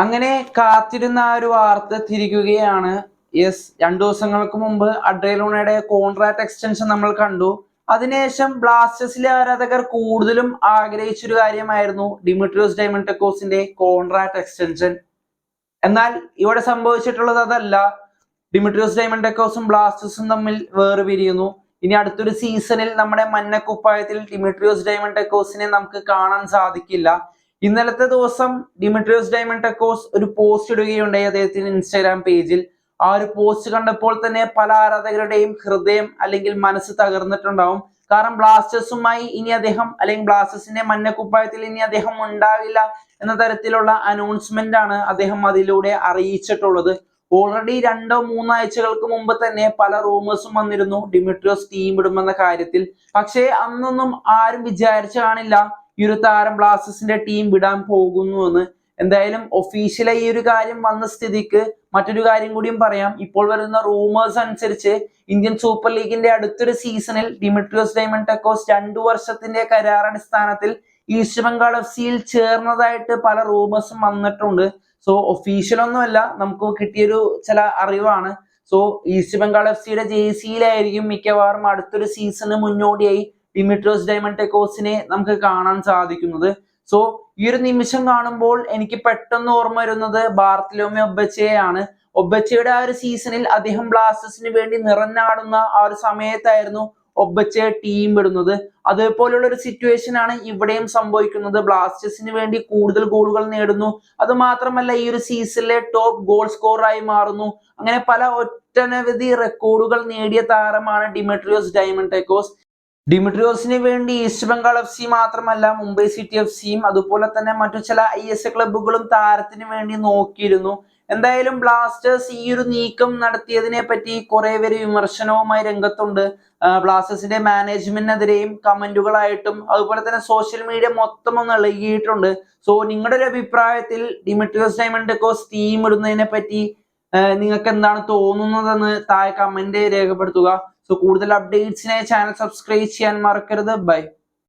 അങ്ങനെ കാത്തിരുന്ന ആ ഒരു വാർത്ത തിരിക്കുകയാണ്. യെസ് രണ്ടു ദിവസങ്ങൾക്ക് മുമ്പ് അഡ്രൈലോണയുടെ കോൺട്രാക്ട് എക്സ്റ്റൻഷൻ നമ്മൾ കണ്ടു. അതിനുശേഷം ബ്ലാസ്റ്റേഴ്സിലെ ആരാധകർ കൂടുതലും ആഗ്രഹിച്ചൊരു കാര്യമായിരുന്നു ഡിമിട്രിയോസ് ഡൈമണ്ടക്കോസിന്റെ കോൺട്രാക്ട് എക്സ്റ്റൻഷൻ എന്നാൽ ഇവിടെ സംഭവിച്ചിട്ടുള്ളത് അതല്ല. ഡിമിട്രിയോസ് ഡൈമണ്ടക്കോസും ബ്ലാസ്റ്റേഴ്സും തമ്മിൽ വേറെ പിരിയുന്നു ഇനി അടുത്തൊരു സീസണിൽ നമ്മുടെ മഞ്ഞക്കുപ്പായത്തിൽ ഡിമിട്രിയോസ് ഡൈമണ്ടക്കോസിനെ നമുക്ക് കാണാൻ സാധിക്കില്ല. ഇന്നലത്തെ ദിവസം ഡിമിട്രിയോസ് ഡയമണ്ട് ഡൈമണ്ടക്കോസ് ഒരു പോസ്റ്റ് ഇടുകയുണ്ടായി അദ്ദേഹത്തിന്റെ ഇൻസ്റ്റാഗ്രാം പേജിൽ ആ ഒരു പോസ്റ്റ് കണ്ടപ്പോൾ തന്നെ പല ആരാധകരുടെയും ഹൃദയം അല്ലെങ്കിൽ മനസ്സ് തകർന്നിട്ടുണ്ടാവും. കാരണം ബ്ലാസ്റ്റേഴ്സുമായി ഇനി അദ്ദേഹം അല്ലെങ്കിൽ ബ്ലാസ്റ്റേഴ്സിന്റെ മഞ്ഞക്കുപ്പായത്തിൽ ഇനി അദ്ദേഹം ഉണ്ടാവില്ല എന്ന തരത്തിലുള്ള അനൗൺസ്മെന്റ് ആണ് അദ്ദേഹം അതിലൂടെ അറിയിച്ചിട്ടുള്ളത്. ഓൾറെഡി രണ്ടോ മൂന്നോ ആഴ്ചകൾക്ക് മുമ്പ് തന്നെ പല റൂമേഴ്സും വന്നിരുന്നു ഡിമിട്രിയോസ് ടീം ഇടുമെന്ന കാര്യത്തിൽ. പക്ഷേ അന്നൊന്നും ആരും വിചാരിച്ചു കാണില്ല ഈ ഒരു താരം ബ്ലാസ്റ്റേഴ്സിന്റെ ടീം വിടാൻ പോകുന്നു എന്ന് എന്തായാലും ഒഫീഷ്യലായി ഈ ഒരു കാര്യം വന്ന സ്ഥിതിക്ക് മറ്റൊരു കാര്യം കൂടിയും പറയാം. ഇപ്പോൾ വരുന്ന റൂമേഴ്സ് അനുസരിച്ച് ഇന്ത്യൻ സൂപ്പർ ലീഗിന്റെ അടുത്തൊരു സീസണിൽ ഡിമിട്രിയോസ് ഡൈമണ്ട് ടെക്കോസ് രണ്ടു വർഷത്തിന്റെ കരാറടിസ്ഥാനത്തിൽ ഈസ്റ്റ് ബംഗാൾ എഫ് സിയിൽ ചേർന്നതായിട്ട് പല റൂമേഴ്സും വന്നിട്ടുണ്ട്. സോ ഒഫീഷ്യൽ ഒന്നുമല്ല നമുക്ക് കിട്ടിയൊരു ചില അറിവാണ്. സോ ഈസ്റ്റ് ബംഗാൾ എഫ് സിയുടെ ജേഴ്സിയിലായിരിക്കും മിക്കവാറും അടുത്തൊരു സീസണ് മുന്നോടിയായി ഡിമിട്രോസ് ഡയമണ്ട് ടെക്കോസിനെ നമുക്ക് കാണാൻ സാധിക്കുന്നത്. സോ ഈ ഒരു നിമിഷം കാണുമ്പോൾ എനിക്ക് പെട്ടെന്ന് ഓർമ്മ വരുന്നത് ബാർത്തലോമി ഒബച്ചയാണ്. ഒബച്ചയുടെ ആ ഒരു സീസണിൽ അദ്ദേഹം ബ്ലാസ്റ്റേഴ്സിന് വേണ്ടി നിറഞ്ഞാടുന്ന ആ ഒരു സമയത്തായിരുന്നു ഒബച്ചയെ ടീം വിടുന്നത്. അതേപോലെയുള്ള ഒരു സിറ്റുവേഷൻ ആണ് ഇവിടെയും സംഭവിക്കുന്നത്. ബ്ലാസ്റ്റേഴ്സിന് വേണ്ടി കൂടുതൽ ഗോളുകൾ നേടുന്നു. അത് മാത്രമല്ല ഈ ഒരു സീസണിലെ ടോപ്പ് ഗോൾ സ്കോറായി മാറുന്നു. അങ്ങനെ പല ഒട്ടനവധി റെക്കോർഡുകൾ നേടിയ താരമാണ് ഡിമെട്രിയോസ് ഡയമണ്ട് ടെക്കോസ് ഡിമിട്രിയോസിന് വേണ്ടി ഈസ്റ്റ് ബംഗാൾ എഫ് സി മാത്രമല്ല മുംബൈ സിറ്റി എഫ് സിയും അതുപോലെ തന്നെ മറ്റു ചില ഐ എസ് ക്ലബുകളും താരത്തിന് വേണ്ടി നോക്കിയിരുന്നു. എന്തായാലും ബ്ലാസ്റ്റേഴ്സ് ഈ ഒരു നീക്കം നടത്തിയതിനെ പറ്റി കുറെ പേര് വിമർശനവുമായി രംഗത്തുണ്ട്. ബ്ലാസ്റ്റേഴ്സിന്റെ മാനേജ്മെന്റിനെതിരെയും കമന്റുകളായിട്ടും അതുപോലെ തന്നെ സോഷ്യൽ മീഡിയ മൊത്തം ഒന്ന് ഇളകിയിട്ടുണ്ട്. സോ നിങ്ങളുടെ ഒരു അഭിപ്രായത്തിൽ ഡിമിട്രിയോസ് ഡയമണ്ട് കോസ് ടീം ഇടുന്നതിനെ പറ്റി നിങ്ങൾക്ക് എന്താണ് തോന്നുന്നതെന്ന് താഴെ കമന്റ് രേഖപ്പെടുത്തുക. സോ കൂടുതൽ അപ്ഡേറ്റ്സിനായി ചാനൽ സബ്സ്ക്രൈബ് ചെയ്യാൻ മറക്കരുത്. ബൈ